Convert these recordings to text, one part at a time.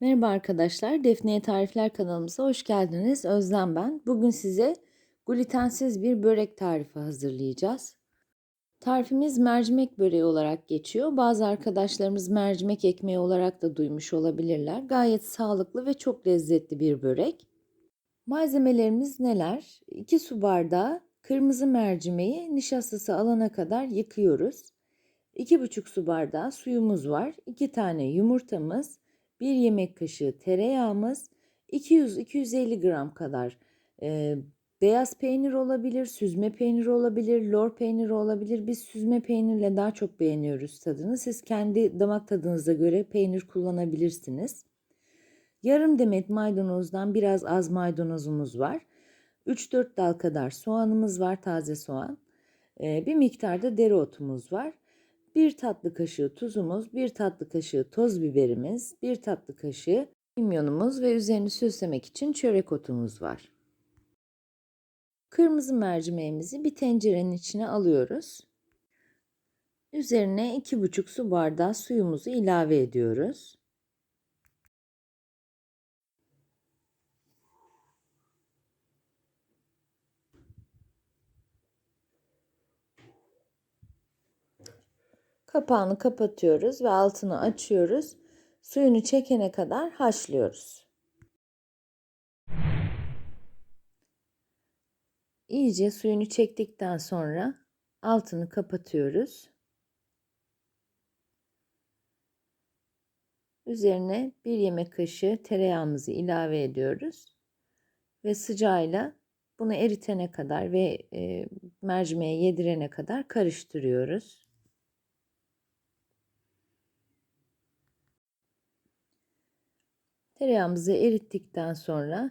Merhaba arkadaşlar, Defne'ye Tarifler kanalımıza hoş geldiniz. Özlem ben. Bugün size glutensiz bir börek tarifi hazırlayacağız. Tarifimiz mercimek böreği olarak geçiyor. Bazı arkadaşlarımız mercimek ekmeği olarak da duymuş olabilirler. Gayet sağlıklı ve çok lezzetli bir börek. Malzemelerimiz neler? 2 su bardağı kırmızı mercimeği nişastası alana kadar yıkıyoruz. 2,5 su bardağı suyumuz var. 2 tane yumurtamız, 1 yemek kaşığı tereyağımız, 200-250 gram kadar e, beyaz peynir olabilir, süzme peynir olabilir, lor peyniri olabilir. Biz süzme peynirle daha çok beğeniyoruz tadını. Siz kendi damak tadınıza göre peynir kullanabilirsiniz. Yarım demet maydanozdan biraz az maydanozumuz var. 3-4 dal kadar soğanımız var, taze soğan. Bir miktarda dereotumuz var. 1 tatlı kaşığı tuzumuz, 1 tatlı kaşığı toz biberimiz, 1 tatlı kaşığı kimyonumuz ve üzerini süslemek için çörek otumuz var. Kırmızı mercimeğimizi bir tencerenin içine alıyoruz. Üzerine 2,5 su bardağı suyumuzu ilave ediyoruz. Kapağını kapatıyoruz ve altını açıyoruz. Suyunu çekene kadar haşlıyoruz. İyice suyunu çektikten sonra altını kapatıyoruz. Üzerine bir yemek kaşığı tereyağımızı ilave ediyoruz. Ve sıcağıyla bunu eritene kadar ve e, mercimeğe yedirene kadar karıştırıyoruz. Tereyağımızı erittikten sonra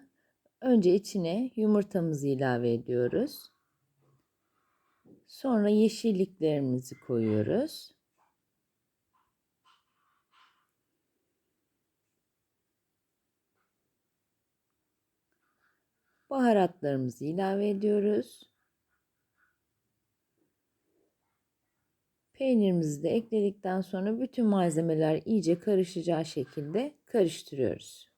önce içine yumurtamızı ilave ediyoruz. Sonra yeşilliklerimizi koyuyoruz. Baharatlarımızı ilave ediyoruz. Peynirimizi de ekledikten sonra bütün malzemeler iyice karışacağı şekilde karıştırıyoruz.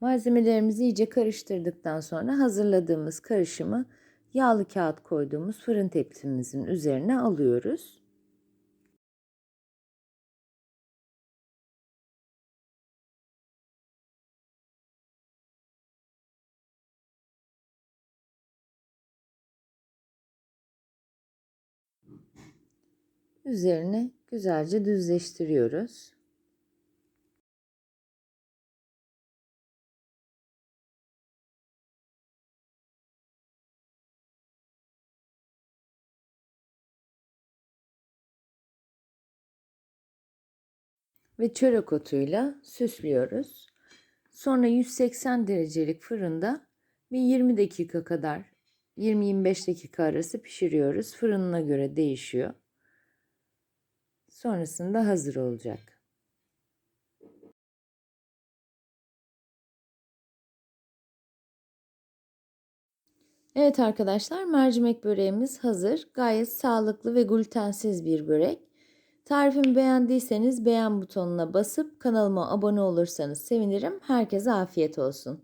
Malzemelerimizi iyice karıştırdıktan sonra hazırladığımız karışımı yağlı kağıt koyduğumuz fırın tepsimizin üzerine alıyoruz. Üzerine güzelce düzleştiriyoruz. Ve çörek otuyla süslüyoruz. Sonra 180 derecelik fırında bir 20 dakika kadar 20-25 dakika arası pişiriyoruz. Fırınına göre değişiyor. Sonrasında hazır olacak. Evet arkadaşlar mercimek böreğimiz hazır. Gayet sağlıklı ve glutensiz bir börek. Tarifimi beğendiyseniz beğen butonuna basıp kanalıma abone olursanız sevinirim. Herkese afiyet olsun.